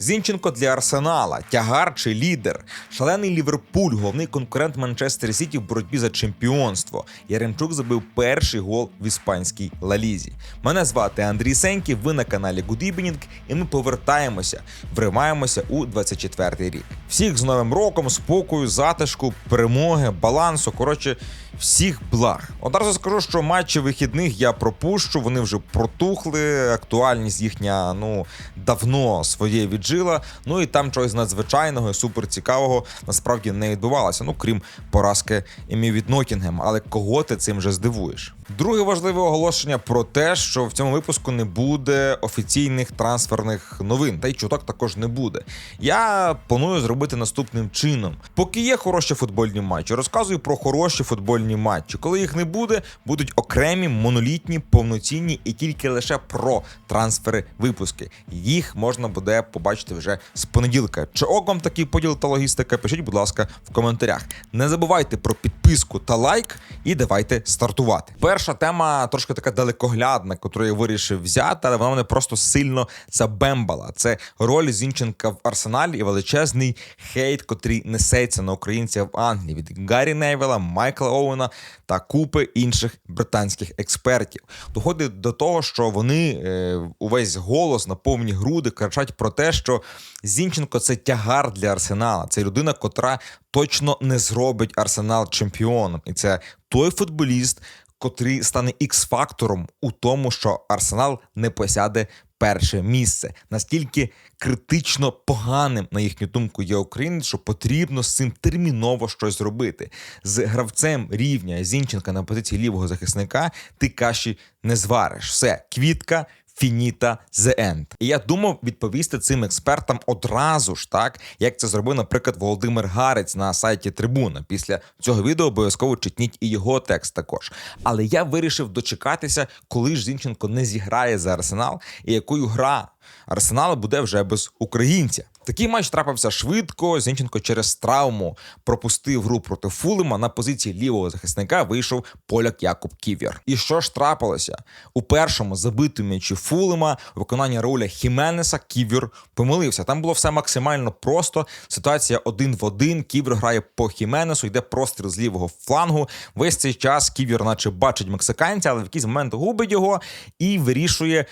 Зінченко для Арсенала, тягар чи лідер, шалений Ліверпуль, головний конкурент Манчестер Сіті в боротьбі за чемпіонство. Яремчук забив перший гол в іспанській лалізі. Мене звати Андрій Сенький. Ви на каналі Evening, і ми повертаємося, вримаємося у 24-й рік. Всіх з новим роком, спокою, затишку, перемоги, балансу. Коротше, всіх благ. Одразу скажу, що матчі вихідних я пропущу. Вони вже протухли. Актуальність їхня ну давно своє віджила. Ну і там чогось надзвичайного і суперцікавого насправді не відбувалося. Ну крім поразки імі від Нотінгем. Але кого ти цим вже здивуєш? Друге важливе оголошення про те, що в цьому випуску не буде офіційних трансферних новин, та й чуток також не буде. Я планую зробити наступним чином. Поки є хороші футбольні матчі, розказую про хороші футбольні матчі. Коли їх не буде, будуть окремі, монолітні, повноцінні і тільки лише про трансфери випуски. Їх можна буде побачити вже з понеділка. Чи ок вам такий поділ та логістика? Пишіть, будь ласка, в коментарях. Не забувайте про підписку та лайк, і давайте стартувати. Перша тема трошки така далекоглядна, яку я вирішив взяти, але вона мене просто сильно забембала. Це роль Зінченка в арсеналі і величезний хейт, котрий несеться на українців в Англії від Гаррі Нейвела, Майкла Оуена та купи інших британських експертів. Доходить до того, що вони е, увесь голос на повні груди кричать про те, що Зінченко це тягар для арсенала. Це людина, котра точно не зробить арсенал чемпіоном, і це той футболіст, котрий стане ікс-фактором у тому, що арсенал не посяде перше місце. Настільки критично поганим, на їхню думку, є українець, що потрібно з цим терміново щось зробити. З гравцем рівня Зінченка на позиції лівого захисника ти каші не звариш. Все, квітка. Фініта the end. І я думав відповісти цим експертам одразу ж, так як це зробив, наприклад, Володимир Гарець на сайті Трибуна. Після цього відео обов'язково читніть і його текст також. Але я вирішив дочекатися, коли ж Зінченко не зіграє за арсенал, і якою гра арсенала буде вже без українця. Такий матч трапився швидко. Зінченко через травму пропустив гру проти Фулема. На позиції лівого захисника вийшов поляк Якуб Ківір. І що ж трапилося? У першому забитому м'ячі Фулема у виконанні Рауля Хіменеса Ківір помилився. Там було все максимально просто. Ситуація один в один. Ківір грає по Хіменесу, йде простріл з лівого флангу. Весь цей час Ківір, наче бачить мексиканця, але в якийсь момент губить його і вирішує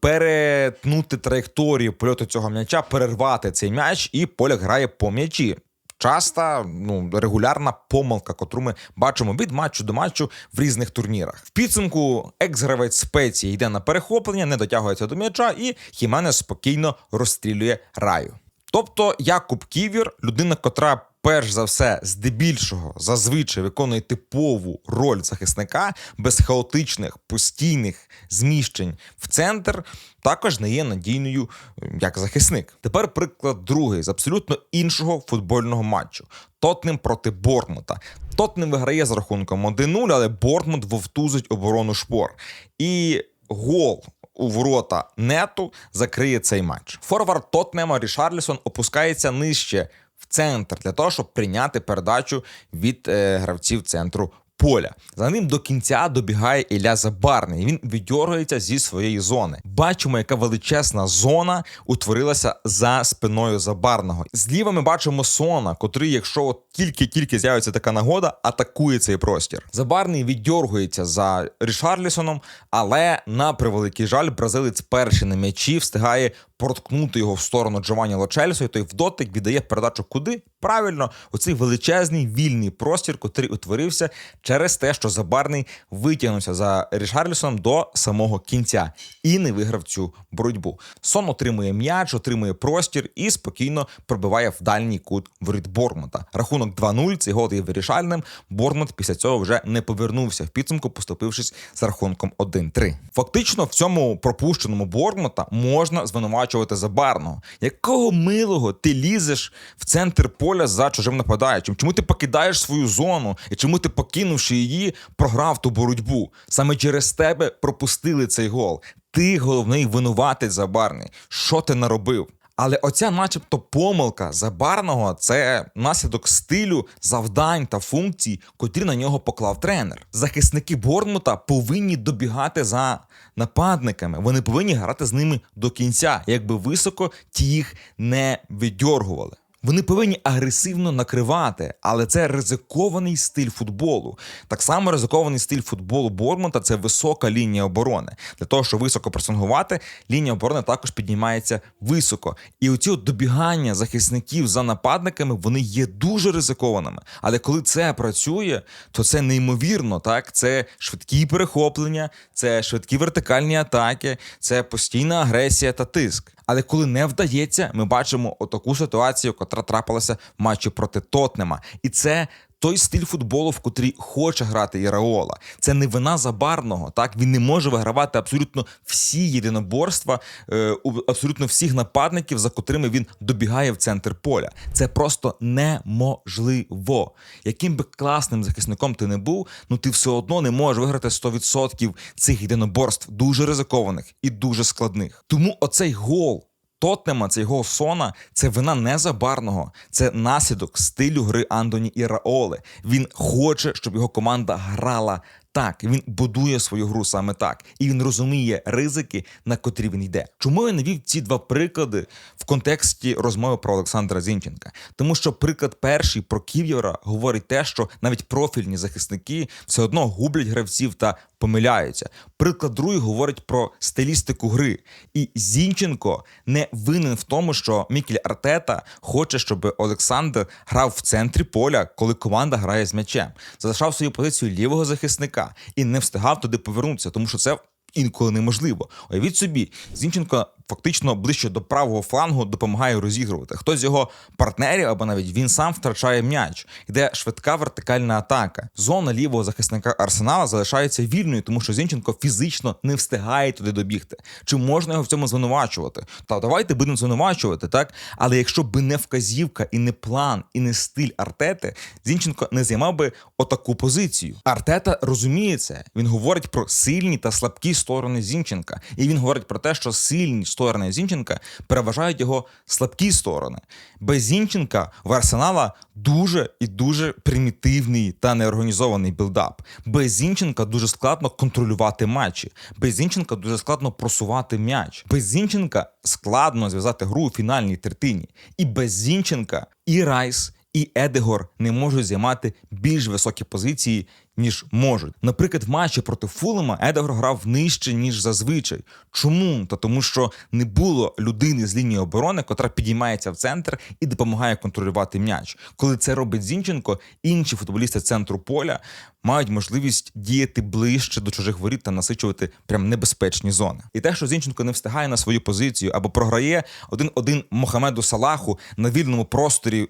перетнути траєкторію польоту цього м'яча, перервати цей м'яч, і поляк грає по м'ячі. Часта, ну регулярна помилка, котру ми бачимо від матчу до матчу в різних турнірах. В підсумку екс-гравець спеції йде на перехоплення, не дотягується до м'яча, і Хіменес спокійно розстрілює раю. Тобто Якуб Ківір, людина, котра перш за все здебільшого зазвичай виконує типову роль захисника без хаотичних постійних зміщень в центр, також не є надійною е, як захисник. Тепер приклад другий з абсолютно іншого футбольного матчу: Тотнем проти Бортмута. Тотнем виграє з рахунком 1-0, але Бортмут вовтузить оборону шпор. І гол у ворота нету закриє цей матч. Форвард Тотнема Рішарлісон опускається нижче в центр для того, щоб прийняти передачу від е, гравців центру. Поля за ним до кінця добігає Ілля Забарний. Він віддьоргується зі своєї зони. Бачимо, яка величезна зона утворилася за спиною Забарного. Зліва ми бачимо Сона, котрий, якщо тільки-тільки з'явиться така нагода, атакує цей простір. Забарний віддьоргується за Рішарлісоном, але на превеликий жаль, бразилець перший на м'ячі встигає проткнути його в сторону Джованні Лочельсо, і той в дотик віддає передачу куди? Правильно, у цей величезний вільний простір, котрий утворився через те, що Забарний витягнувся за Рішарлісоном до самого кінця і не виграв цю боротьбу. Сон отримує м'яч, отримує простір і спокійно пробиває в дальній кут воріт Бормута. Рахунок 2-0, цей гол є вирішальним. Бормут після цього вже не повернувся в підсумку, поступившись з рахунком 1-3. Фактично, в цьому пропущеному Бормута можна звинувачувати Забарного. Якого милого ти лізеш в центр поля за чужим нападаючим? Чому ти покидаєш свою зону? І чому ти, покинувши її, програв ту боротьбу? Саме через тебе пропустили цей гол. Ти головний винуватець Забарний. Що ти наробив? Але оця, начебто, помилка забарного це наслідок стилю, завдань та функцій, котрі на нього поклав тренер. Захисники Борнмута повинні добігати за нападниками. Вони повинні грати з ними до кінця, якби високо ті їх не видьоргували. Вони повинні агресивно накривати, але це ризикований стиль футболу. Так само ризикований стиль футболу Бормонта це висока лінія оборони. Для того, щоб високо пресингувати, лінія оборони також піднімається високо. І оці от добігання захисників за нападниками вони є дуже ризикованими. Але коли це працює, то це неймовірно. Так, це швидкі перехоплення, це швидкі вертикальні атаки, це постійна агресія та тиск. Але коли не вдається, ми бачимо отаку ситуацію, котра трапилася в матчі проти Тотнема. І це той стиль футболу, в котрий хоче грати Іраола. Це не вина забарного. Так він не може вигравати абсолютно всі єдиноборства, е, у абсолютно всіх нападників, за котрими він добігає в центр поля. Це просто неможливо. Яким би класним захисником ти не був, ну ти все одно не можеш виграти 100% цих єдиноборств, дуже ризикованих і дуже складних. Тому оцей гол. Тотнема, це його Сона, це вина не забарного, це наслідок стилю гри Андоні Іраоли. Він хоче, щоб його команда грала так. Він будує свою гру саме так, і він розуміє ризики, на котрі він йде. Чому я навів ці два приклади в контексті розмови про Олександра Зінченка? Тому що приклад перший про Ків'єра говорить те, що навіть профільні захисники все одно гублять гравців та помиляються. Приклад другий говорить про стилістику гри. І Зінченко не винен в тому, що Мікель Артета хоче, щоб Олександр грав в центрі поля, коли команда грає з м'ячем. Залишав свою позицію лівого захисника і не встигав туди повернутися, тому що це інколи неможливо. Уявіть собі, Зінченко фактично ближче до правого флангу допомагає розігрувати. Хтось з його партнерів або навіть він сам втрачає м'яч. Йде швидка вертикальна атака. Зона лівого захисника Арсенала залишається вільною, тому що Зінченко фізично не встигає туди добігти. Чи можна його в цьому звинувачувати? Та давайте будемо звинувачувати, так? Але якщо би не вказівка і не план, і не стиль Артети, Зінченко не займав би отаку позицію. Артета розуміє це. Він говорить про сильні та слабкі сторони Зінченка, і він говорить про те, що сильні сторони Зінченка переважають його слабкі сторони. Без Зінченка в Арсенала дуже і дуже примітивний та неорганізований білдап. Без Зінченка дуже складно контролювати матчі. Без Зінченка дуже складно просувати м'яч. Без Зінченка складно зв'язати гру у фінальній третині. І без Зінченка і Райс. І Едегор не можуть займати більш високі позиції, ніж можуть. Наприклад, в матчі проти Фулема Едегор грав нижче, ніж зазвичай. Чому? Та тому, що не було людини з лінії оборони, котра підіймається в центр і допомагає контролювати м'яч. Коли це робить Зінченко, інші футболісти центру поля мають можливість діяти ближче до чужих воріт та насичувати прям небезпечні зони. І те, що Зінченко не встигає на свою позицію або програє один-один Мохамеду Салаху на вільному просторі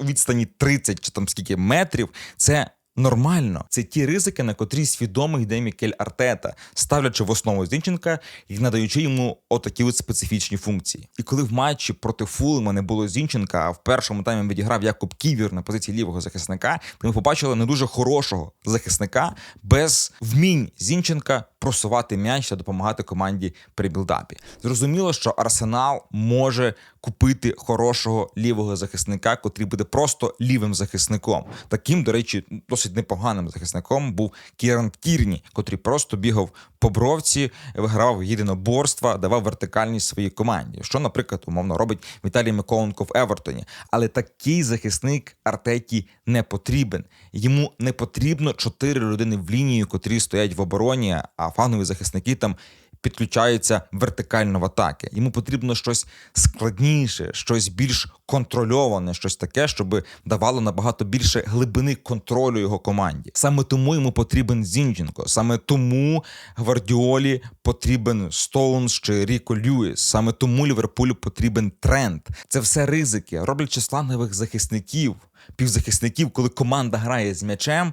відстані 30 чи там скільки метрів, це. Нормально, це ті ризики, на котрі свідомо йде Мікель Артета, ставлячи в основу Зінченка і надаючи йому отакі от специфічні функції. І коли в матчі проти Фулема не було Зінченка, а в першому таймі відіграв Якуб Ківір на позиції лівого захисника, то ми побачили не дуже хорошого захисника без вмінь Зінченка просувати м'яч та допомагати команді при білдапі. Зрозуміло, що Арсенал може купити хорошого лівого захисника, котрий буде просто лівим захисником. Таким, до речі, досить непоганим захисником був Кіран Кірні, котрий просто бігав по бровці, вигравав єдиноборства, давав вертикальність своїй команді. Що, наприклад, умовно робить Віталій Миколенко в Евертоні. Але такий захисник Артеті не потрібен. Йому не потрібно чотири людини в лінію, котрі стоять в обороні. а фанові захисники там підключаються вертикально в атаки. Йому потрібно щось складніше, щось більш контрольоване, щось таке, щоб давало набагато більше глибини контролю його команді. Саме тому йому потрібен Зінченко, саме тому Гвардіолі потрібен Стоунс чи Ріко Льюіс. Саме тому Ліверпулю потрібен тренд. Це все ризики, роблять числанових захисників, півзахисників, коли команда грає з м'ячем.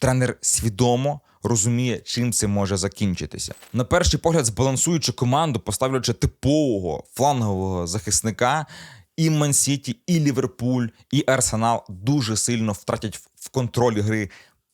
Тренер свідомо розуміє, чим це може закінчитися. На перший погляд, збалансуючи команду, поставлячи типового флангового захисника, і Мансіті, і Ліверпуль, і Арсенал дуже сильно втратять в контролі гри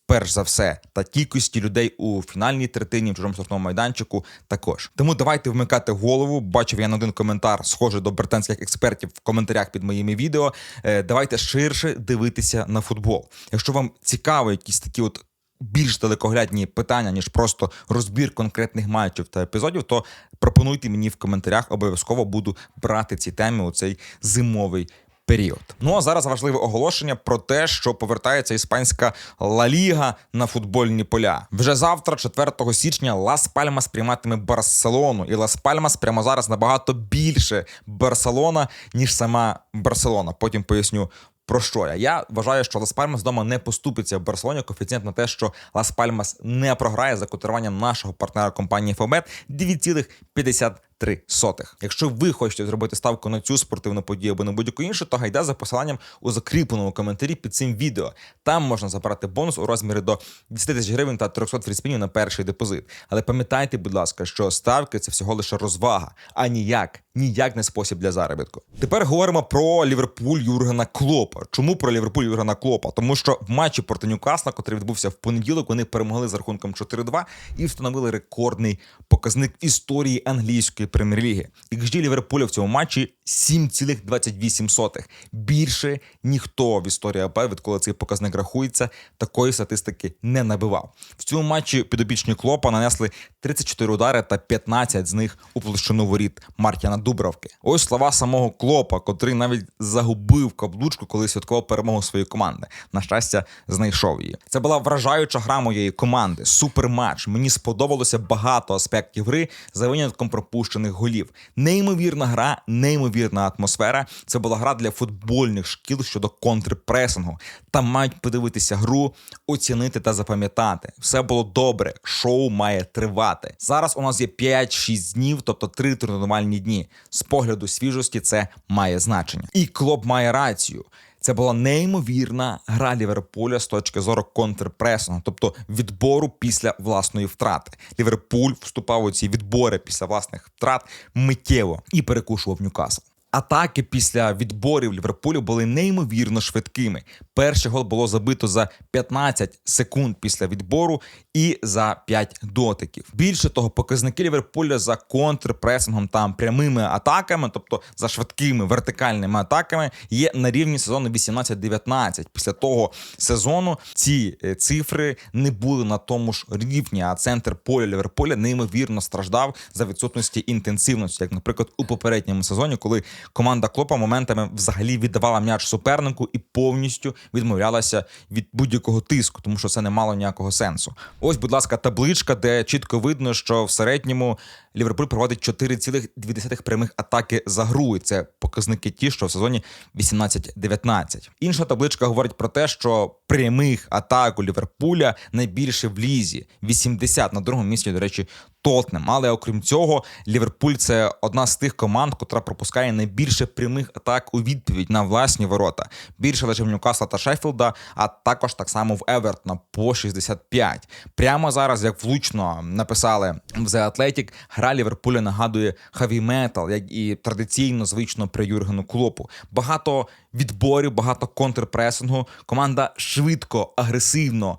перш за все, та кількості людей у фінальній третині в чужому штрафному майданчику також. Тому давайте вмикати голову. Бачив я на один коментар, схожий до британських експертів в коментарях під моїми відео. Е, Давайте ширше дивитися на футбол. Якщо вам цікаво, якісь такі от. Більш далекоглядні питання, ніж просто розбір конкретних матчів та епізодів, то пропонуйте мені в коментарях. Обов'язково буду брати ці теми у цей зимовий період. Ну а зараз важливе оголошення про те, що повертається іспанська Ла Ліга на футбольні поля. Вже завтра, 4 січня, Лас Пальмас прийматиме Барселону, і Лас Пальмас прямо зараз набагато більше Барселона, ніж сама Барселона. Потім поясню. Про що я? Я вважаю, що Лас Пальмас вдома не поступиться в Барселоні. Коефіцієнт на те, що Лас Пальмас не програє за котируванням нашого партнера компанії Фобет 2,50. 0,3. Якщо ви хочете зробити ставку на цю спортивну подію або на будь-яку іншу, то гайда за посиланням у закріпленому коментарі під цим відео. Там можна забрати бонус у розмірі до 10 тисяч гривень та 300 фріспінів на перший депозит. Але пам'ятайте, будь ласка, що ставки це всього лише розвага, а ніяк, ніяк не спосіб для заробітку. Тепер говоримо про Ліверпуль Юргена Клопа. Чому про Ліверпуль Юргена Клопа? Тому що в матчі проти Ньюкасла, який відбувся в понеділок, вони перемогли з рахунком 4-2 і встановили рекордний показник історії англійської прем'єр-ліги. XG Ліверпуля в цьому матчі 7,28. Більше ніхто в історії АП, відколи цей показник рахується, такої статистики не набивав. В цьому матчі підопічні Клопа нанесли 34 удари та 15 з них у площину воріт Мартіна Дубровки. Ось слова самого Клопа, котрий навіть загубив каблучку, коли святкував перемогу своєї команди. На щастя, знайшов її. Це була вражаюча гра моєї команди. Суперматч. Мені сподобалося багато аспектів гри за винятком пропущених голів. Неймовірна гра, неймовірна атмосфера. Це була гра для футбольних шкіл щодо контрпресингу. Там мають подивитися гру, оцінити та запам'ятати. Все було добре. Шоу має тривати. Зараз у нас є 5-6 днів, тобто 3 тренувальні дні. З погляду свіжості це має значення. І клуб має рацію. Це була неймовірна гра Ліверпуля з точки зору контрпресингу, тобто відбору після власної втрати. Ліверпуль вступав у ці відбори після власних втрат миттєво і перекушував Ньюкасл. Атаки після відборів Ліверпулю були неймовірно швидкими. Перший гол було забито за 15 секунд після відбору і за 5 дотиків. Більше того, показники Ліверпуля за контрпресингом та прямими атаками, тобто за швидкими вертикальними атаками, є на рівні сезону 18-19. Після того сезону ці е, цифри не були на тому ж рівні. А центр поля Ліверпуля неймовірно страждав за відсутності інтенсивності, як, наприклад, у попередньому сезоні, коли команда Клопа моментами взагалі віддавала м'яч супернику і повністю відмовлялася від будь-якого тиску, тому що це не мало ніякого сенсу. Ось, будь ласка, табличка, де чітко видно, що в середньому Ліверпуль проводить 4,2 прямих атаки за гру. І це показники ті, що в сезоні 18-19. Інша табличка говорить про те, що прямих атак у Ліверпуля найбільше в лізі 80 на другому місці, до речі, Тотнем. Але окрім цього, Ліверпуль це одна з тих команд, котра пропускає найбільше прямих атак у відповідь на власні ворота. Більше лише в Ньюкасла та Шеффілда, а також так само в Евертона по 65. Прямо зараз, як влучно написали в The Athletic, гра Ліверпуля нагадує хаві метал, як і традиційно звично при Юргену Клопу. Багато відборів, багато контрпресингу. Команда швидко, агресивно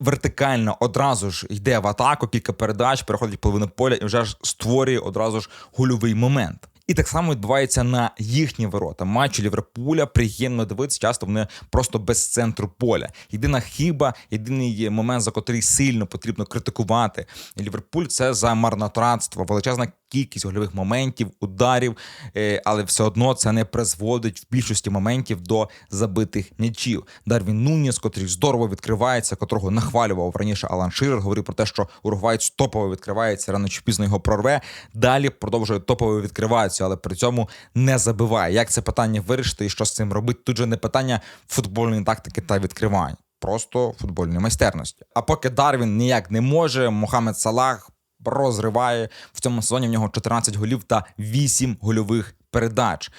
вертикально одразу ж йде в атаку, кілька передач, переходить половину поля і вже ж створює одразу ж гольовий момент. І так само відбувається на їхні ворота. Матчі Ліверпуля приємно дивитися, часто вони просто без центру поля. Єдина хіба, єдиний момент, за котрий сильно потрібно критикувати. Ліверпуль це за марнотратство, величезна кількість гольових моментів, ударів, е, але все одно це не призводить в більшості моментів до забитих м'ячів. Дарвін Нуніс, котрий здорово відкривається, котрого нахвалював раніше Алан Ширер, говорив про те, що уругваєць топово відкривається, рано чи пізно його прорве. Далі продовжує топово відкриватися, але при цьому не забиває. Як це питання вирішити і що з цим робити? Тут же не питання футбольної тактики та відкривань. Просто футбольної майстерності. А поки Дарвін ніяк не може, Мохамед Салах розриває в цьому сезоні. В нього 14 голів та 8 гольових передач.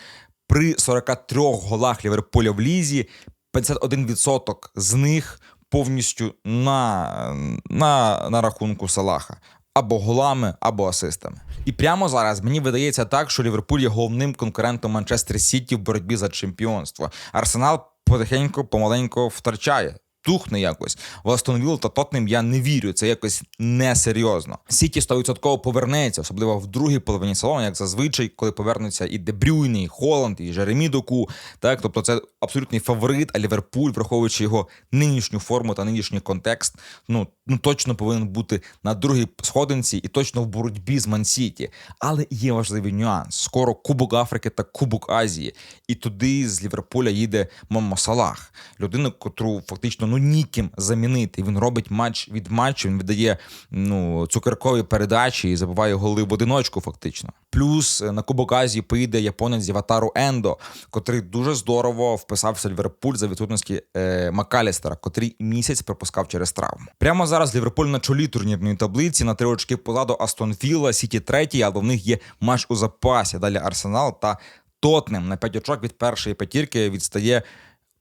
При 43 голах Ліверпуля в лізі 51% з них повністю на, на, на рахунку Салаха. Або голами, або асистами. І прямо зараз мені видається так, що Ліверпуль є головним конкурентом Манчестер Сіті в боротьбі за чемпіонство. Арсенал потихеньку, помаленьку втрачає тухне якось. В Астон та Тотнем я не вірю. Це якось несерйозно. Сіті 100% повернеться, особливо в другій половині сезону, як зазвичай, коли повернуться і Дебрюйне, і Холланд, і Жеремі Доку. Так, тобто це абсолютний фаворит, а Ліверпуль, враховуючи його нинішню форму та нинішній контекст, ну, ну точно повинен бути на другій сходинці і точно в боротьбі з Ман-Сіті. Але є важливий нюанс: скоро Кубок Африки та Кубок Азії, і туди з Ліверпуля їде Момо Салах, людина, котру фактично ну ніким замінити. Він робить матч від матчу. Він видає ну цукеркові передачі і забиває голи в одиночку. Фактично. Плюс е, на Кубок Азії поїде японець з Ендо, котрий дуже здорово вписався в Ліверпуль за відсутності е, Макалістера, котрий місяць пропускав через травму. Прямо зараз Ліверпуль на чолі турнірної таблиці на три очки позаду Астон Вілла, Сіті третій, але в них є матч у запасі. Далі Арсенал та Тотнем на п'ять очок від першої п'ятірки відстає.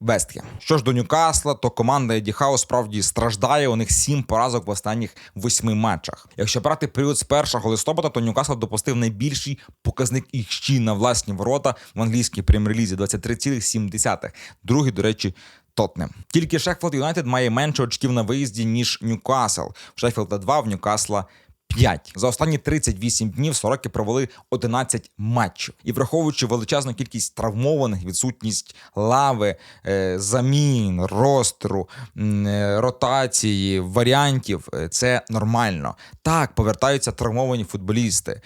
Вестхем. Що ж до Ньюкасла, то команда Еді Хау справді страждає. У них сім поразок в останніх восьми матчах. Якщо брати період з 1 листопада, то Ньюкасл допустив найбільший показник XG на власні ворота в англійській прем'єр-лізі 23,7. Другий, до речі. Тотнем. Тільки Шеффілд Юнайтед має менше очків на виїзді, ніж Ньюкасл. В Шеффілда 2, в Ньюкасла 5. За останні 38 днів сороки провели 11 матчів. І враховуючи величезну кількість травмованих, відсутність лави, е, замін, ростру, е, ротації, варіантів, е, це нормально. Так, повертаються травмовані футболісти,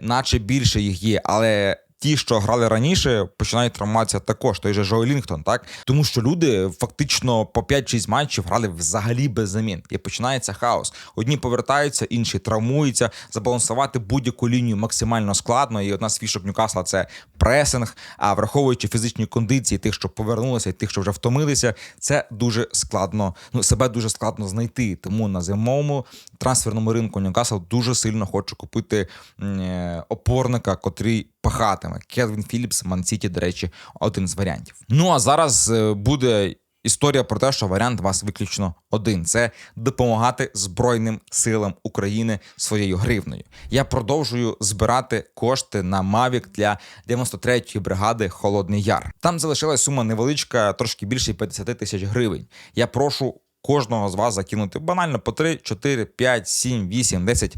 наче більше їх є, але. Ті, що грали раніше, починають травмуватися також, той же Джо Лінгтон, так тому що люди фактично по 5-6 матчів грали взагалі без замін, і починається хаос. Одні повертаються, інші травмуються. Забалансувати будь-яку лінію максимально складно. І одна з фішок Ньюкасла це пресинг. А враховуючи фізичні кондиції тих, що повернулися, і тих, що вже втомилися, це дуже складно. Ну себе дуже складно знайти. Тому на зимовому трансферному ринку Ньюкасл дуже сильно хоче купити е, опорника, котрий пахатиме. Келвін Філіпс, Мансіті, до речі, один з варіантів. Ну а зараз е, буде. Історія про те, що варіант вас виключно один: це допомагати Збройним силам України своєю гривною. Я продовжую збирати кошти на Мавік для 93-ї бригади Холодний Яр. Там залишилась сума невеличка, трошки більше 50 тисяч гривень. Я прошу кожного з вас закинути банально по 3, 4, 5, 7, 8, 10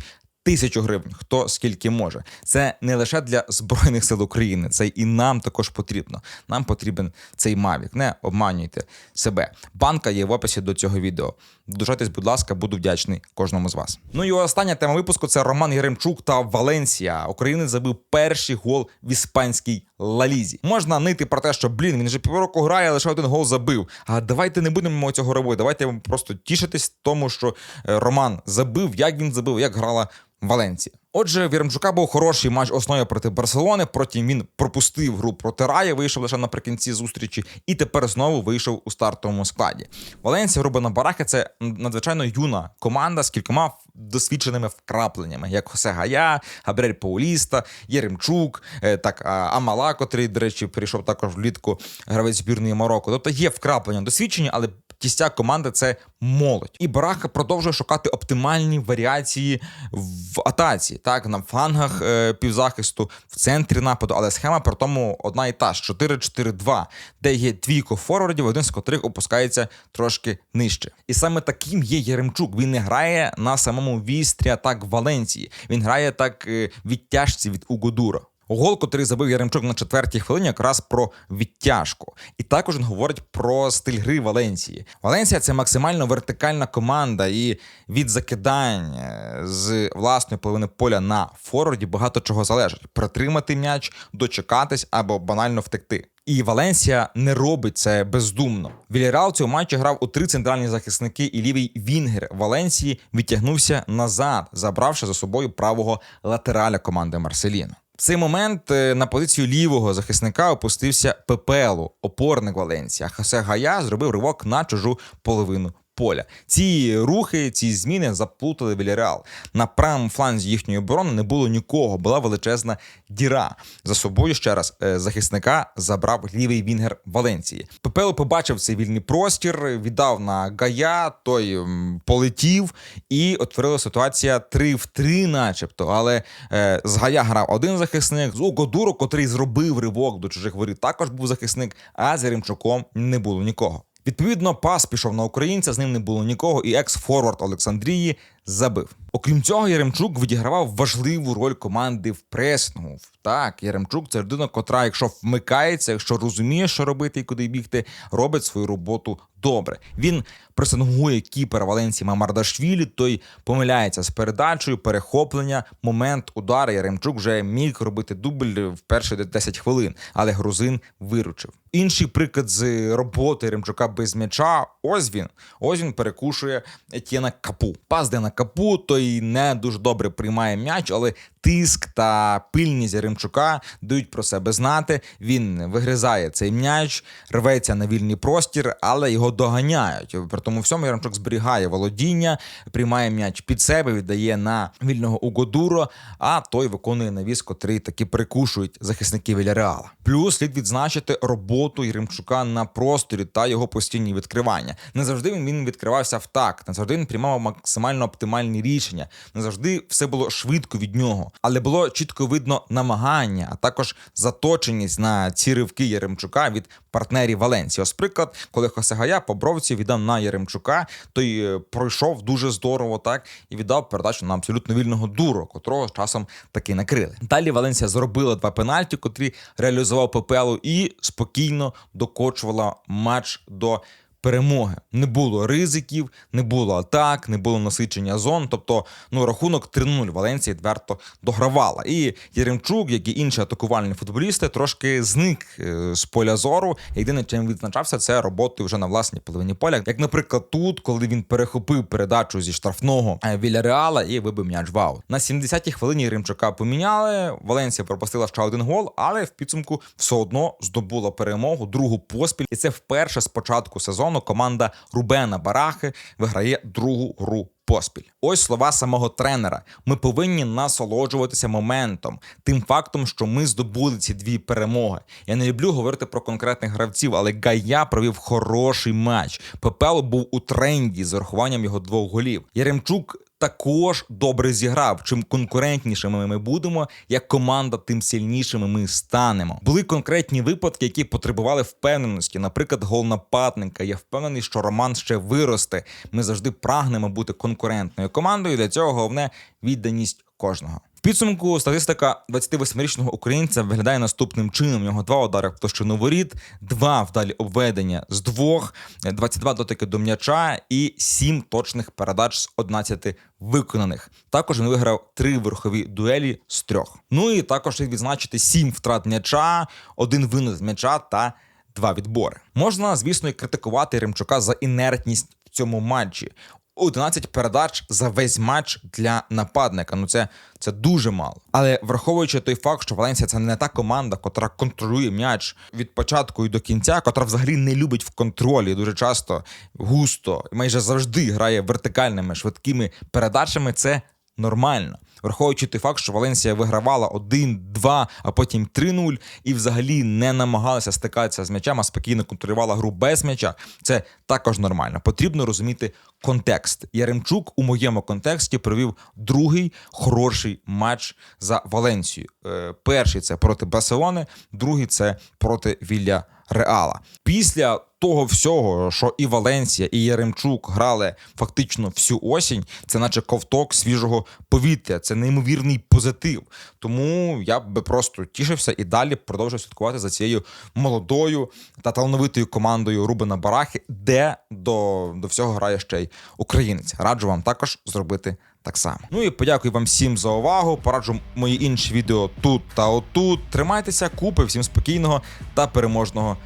тисячу гривень, хто скільки може. Це не лише для збройних сил України, це і нам також потрібно. Нам потрібен цей мавік. Не обманюйте себе. Банка є в описі до цього відео. Дожайтесь, будь ласка, буду вдячний кожному з вас. Ну і остання тема випуску це Роман Яремчук та Валенсія. Українець забив перший гол в іспанській лалізі. Можна нити про те, що блін, він вже півроку грає, лише один гол забив. А давайте не будемо цього робити. Давайте просто тішитись тому, що е, Роман забив, як він забив, як грала Валенція. Отже, в Яремчука був хороший матч основою проти Барселони. Потім він пропустив гру проти Рая, вийшов лише наприкінці зустрічі, і тепер знову вийшов у стартовому складі. Валенсія Рубена Бараки це надзвичайно юна команда з кількома досвідченими вкрапленнями, як Хосе Гая, Габрель Пауліста, Єремчук, е, так Амала, котрий, до речі, прийшов також влітку гравець збірної Марокко. Тобто є вкраплення досвідчення, але кістяк команди це молодь. І Бараха продовжує шукати оптимальні варіації в атаці, так на флангах е, півзахисту, в центрі нападу, але схема при тому одна і та ж 4-4-2, де є двійко форвардів, один з котрих опускається трошки нижче. І саме таким є Яремчук. Він не грає на самому вістрі атак Валенції. Він грає так е, відтяжці від Угодура. Гол, котрий забив Яремчук на четвертій хвилині, якраз про відтяжку. І також він говорить про стиль гри Валенції. Валенсія це максимально вертикальна команда, і від закидань е, з власної половини поля на форварді багато чого залежить: притримати м'яч, дочекатись або банально втекти. І Валенсія не робить це бездумно. Вільярал в цьому матчі грав у три центральні захисники, і лівий Вінгер Валенсії відтягнувся назад, забравши за собою правого латераля команди Марселіно. В цей момент е, на позицію лівого захисника опустився Пепелу, опорник Валенсія. Хосе Гая зробив ривок на чужу половину поля. Ці рухи, ці зміни заплутали Вільяреал. На правому фланзі їхньої оборони не було нікого, була величезна діра. За собою ще раз е, захисника забрав лівий вінгер Валенції. Пепело побачив цей вільний простір, віддав на Гая, той полетів, і утворила ситуація 3 в 3 начебто. Але е, з Гая грав один захисник, з Угодуру, котрий зробив ривок до чужих воріт, також був захисник, а з Єремчуком не було нікого. Відповідно, пас пішов на українця, з ним не було нікого, і екс-форвард Олександрії забив. Окрім цього, Яремчук відігравав важливу роль команди в пресингу. Так, Яремчук це людина, котра, якщо вмикається, якщо розуміє, що робити і куди бігти, робить свою роботу добре. Він пресингує кіпера Валенсії Мамардашвілі, той помиляється з передачею, перехоплення, момент удара. Яремчук вже міг робити дубль в перші 10 хвилин, але грузин виручив. Інший приклад з роботи Яремчука без м'яча. Ось він. Ось він перекушує Етєна Капу. Пас де на капу, той не дуже добре приймає м'яч, але тиск та пильність Яремчука дають про себе знати. Він вигризає цей м'яч, рветься на вільний простір, але його доганяють. При тому всьому Яремчук зберігає володіння, приймає м'яч під себе, віддає на вільного Угодуро, а той виконує навіс, котрий таки прикушують захисники Віляреала. Плюс слід відзначити роботу Яремчука на просторі та його постійні відкривання. Не завжди він відкривався в такт, не завжди він приймав максимально оптимальні рішення, не завжди все було швидко від нього, але було чітко видно намагання, а також заточеність на ці ривки Яремчука від партнерів Валенсії. Ось приклад, коли Хосегая по бровці віддав на Яремчука, той е, пройшов дуже здорово, так і віддав передачу на абсолютно вільного дуру, котрого часом таки накрили. Далі Валенсія зробила два пенальті, котрі реалізував ППЛ, і спокійно докочувала матч до. Перемоги не було ризиків, не було атак, не було насичення зон. Тобто, ну рахунок 3-0 Валенція відверто догравала. І Єремчук, як і інші атакувальні футболісти, трошки зник е, з поля зору. Єдине, чим відзначався, це роботи вже на власній половині поля. Як, наприклад, тут, коли він перехопив передачу зі штрафного е, Віляреала і вибив м'яч в аут. На 70-й хвилині Єремчука поміняли. Валенсія пропустила ще один гол, але в підсумку все одно здобула перемогу, другу поспіль. І це вперше з початку сезону команда Рубена Барахи виграє другу гру. Поспіль, ось слова самого тренера. Ми повинні насолоджуватися моментом, тим фактом, що ми здобули ці дві перемоги. Я не люблю говорити про конкретних гравців, але Гая провів хороший матч. Пепел був у тренді з урахуванням його двох голів. Яремчук також добре зіграв. Чим конкурентнішими ми будемо, як команда, тим сильнішими ми станемо. Були конкретні випадки, які потребували впевненості. Наприклад, гол нападника. Я впевнений, що Роман ще виросте. Ми завжди прагнемо бути конкурентною командою. Для цього головне відданість кожного. В підсумку статистика 28-річного українця виглядає наступним чином. У нього два удари в площину воріт, два вдалі обведення з двох, 22 дотики до м'яча і 7 точних передач з 11 виконаних. Також він виграв три верхові дуелі з трьох. Ну і також слід відзначити 7 втрат м'яча, один винос м'яча та два відбори. Можна, звісно, і критикувати Ремчука за інертність в цьому матчі. 11 передач за весь матч для нападника. Ну це це дуже мало. Але враховуючи той факт, що Валенсія це не та команда, котра контролює м'яч від початку і до кінця, котра взагалі не любить в контролі дуже часто густо майже завжди грає вертикальними швидкими передачами. Це нормально. Враховуючи той факт, що Валенсія вигравала 1-2, а потім 3-0, і взагалі не намагалася стикатися з м'ячем, а спокійно контролювала гру без м'яча. Це також нормально. Потрібно розуміти контекст. Яремчук у моєму контексті провів другий хороший матч за Валенсію. Е, перший це проти Барселони, другий це проти Вілля Реала. Після того всього, що і Валенсія, і Яремчук грали фактично всю осінь, це наче ковток свіжого повітря. Це неймовірний позитив. Тому я би просто тішився і далі продовжую слідкувати за цією молодою та талановитою командою Рубена Барахи, де до, до всього грає ще й українець. Раджу вам також зробити. Так само. Ну і подякую вам всім за увагу. Пораджу мої інші відео тут та отут. Тримайтеся, купи, всім спокійного та переможного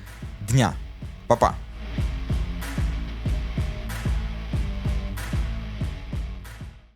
дня. Па-па!